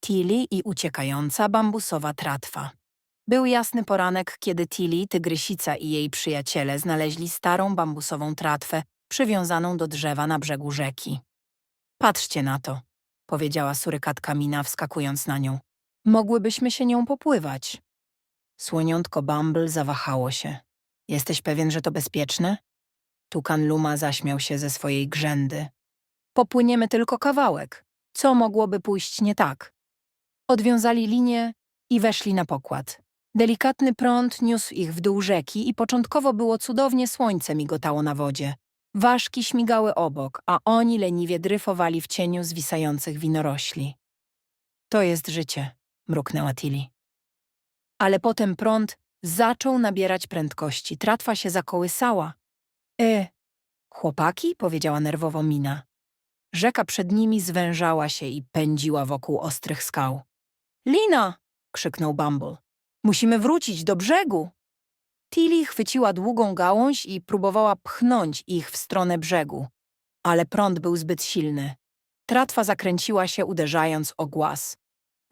Tilly i uciekająca bambusowa tratwa. Był jasny poranek, kiedy Tilly, tygrysica i jej przyjaciele znaleźli starą bambusową tratwę przywiązaną do drzewa na brzegu rzeki. Patrzcie na to, powiedziała surykatka Mina, wskakując na nią. Mogłybyśmy się nią popływać. Słoniątko Bumble zawahało się. Jesteś pewien, że to bezpieczne? Tukan Luma zaśmiał się ze swojej grzędy. Popłyniemy tylko kawałek. Co mogłoby pójść nie tak? Odwiązali linię i weszli na pokład. Delikatny prąd niósł ich w dół rzeki i początkowo było cudownie słońce migotało na wodzie. Ważki śmigały obok, a oni leniwie dryfowali w cieniu zwisających winorośli. To jest życie, mruknęła Tilly. Ale potem prąd zaczął nabierać prędkości. Tratwa się zakołysała. E, chłopaki? powiedziała nerwowo Mina. Rzeka przed nimi zwężała się i pędziła wokół ostrych skał. Lina! krzyknął Bumble. Musimy wrócić do brzegu. Tilly chwyciła długą gałąź i próbowała pchnąć ich w stronę brzegu, ale prąd był zbyt silny. Tratwa zakręciła się, uderzając o głaz.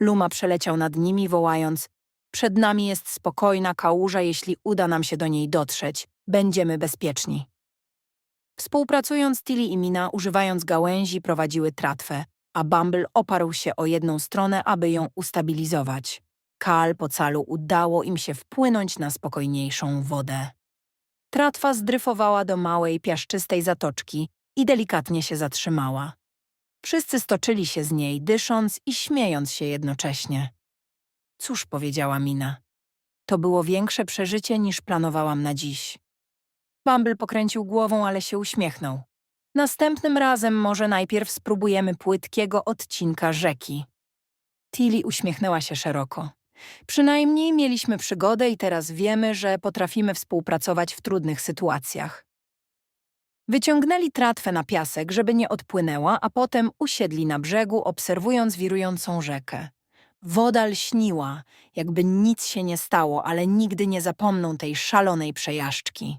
Luma przeleciał nad nimi, wołając: Przed nami jest spokojna kałuża, jeśli uda nam się do niej dotrzeć, będziemy bezpieczni. Współpracując, Tilly i Mina, używając gałęzi, prowadziły tratwę, a Bumble oparł się o jedną stronę, aby ją ustabilizować. Kal po calu udało im się wpłynąć na spokojniejszą wodę. Tratwa zdryfowała do małej, piaszczystej zatoczki i delikatnie się zatrzymała. Wszyscy stoczyli się z niej, dysząc i śmiejąc się jednocześnie. Cóż, powiedziała Mina. To było większe przeżycie niż planowałam na dziś. Bumble pokręcił głową, ale się uśmiechnął. Następnym razem może najpierw spróbujemy płytkiego odcinka rzeki. Tilly uśmiechnęła się szeroko. Przynajmniej mieliśmy przygodę i teraz wiemy, że potrafimy współpracować w trudnych sytuacjach. Wyciągnęli tratwę na piasek, żeby nie odpłynęła, a potem usiedli na brzegu, obserwując wirującą rzekę. Woda lśniła, jakby nic się nie stało, ale nigdy nie zapomną tej szalonej przejażdżki.